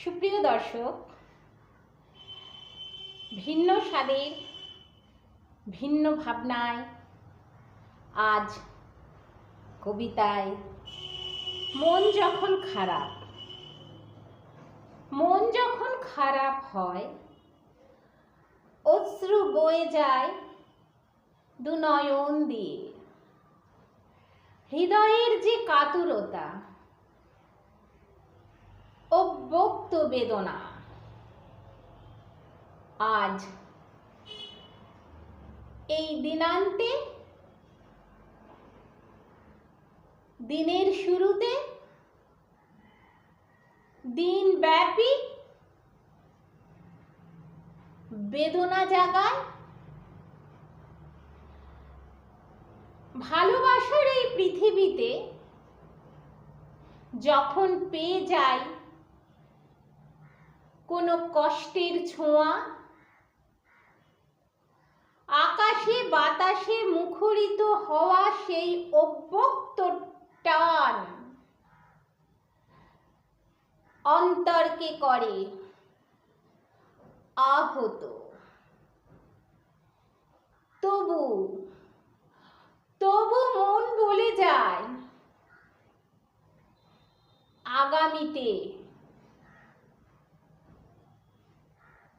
সুপ্রিয় দর্শক, ভিন্ন স্বাদের, ভিন্ন ভাবনায় আজ কবিতায় মন যখন খারাপ, মন যখন খারাপ হয়, অশ্রু বয়ে যায় দু নয়ন দিয়ে। হৃদয়ের যে কাতুরতা অব্যক্ত বেদনা। আজ এই দিনান্তে, দিনের শুরুতে, দিনব্যাপী বেদনা জাগায় ভালোবাসার এই পৃথিবীতে যখন পেয়ে যাই কোনো কষ্টের ছোঁয়া? আকাশে বাতাসে মুখরিত হওয়া সেই অব্যক্ত টান অন্তরকে করে আহত। তবু তবু মন বলে যায়, আগামীতে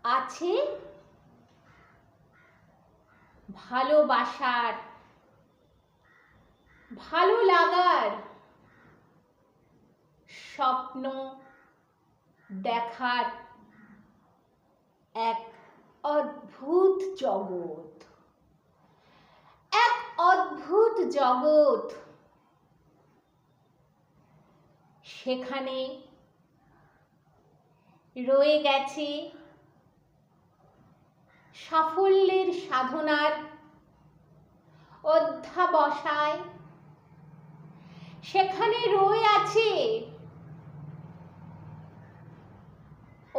আছে? ভালোবাসার, ভালো লাগার স্বপ্ন দেখার এক অদ্ভুত জগৎ। এক অদ্ভুত জগৎ। সেখানে রয়ে গেছে সাফল্যের সাধনার অধ্যাবসায়। সেখানে রয়ে আছে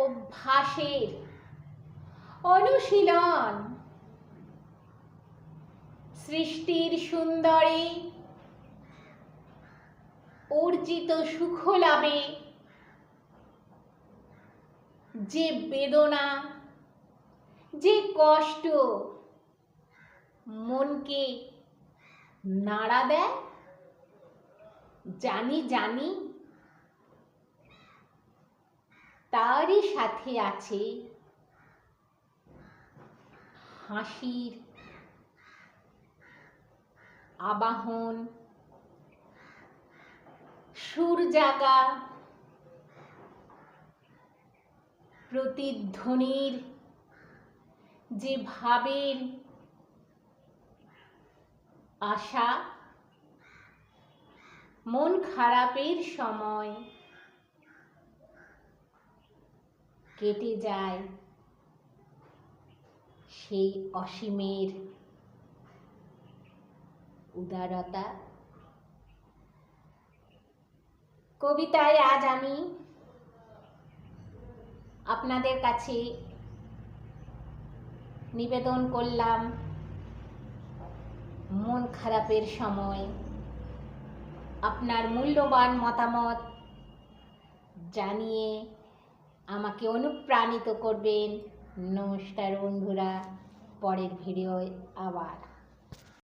অভ্যাসের অনুশীলন। সৃষ্টির সুন্দরে অর্জিত সুখ লাভে যে বেদনা কষ্ট। মনকে নাড়া দেয় জানি জানি তারই সাথে আছে হাসির আবাহন। সুর জাগা প্রতিধ্বনির যে ভাবের আশা মন খারাপের সময় কেটে যায়, সেই অসীমের উদারতা। কবিতায় আজ আমি আপনাদের কাছে নিবেদন করলাম। মন খারাপের সময়। আপনার মূল্যবান মতামত জানিয়ে আমাকে অনুপ্রাণিত করবেন। নমস্কার বন্ধুরা, পরের ভিডিও আবার।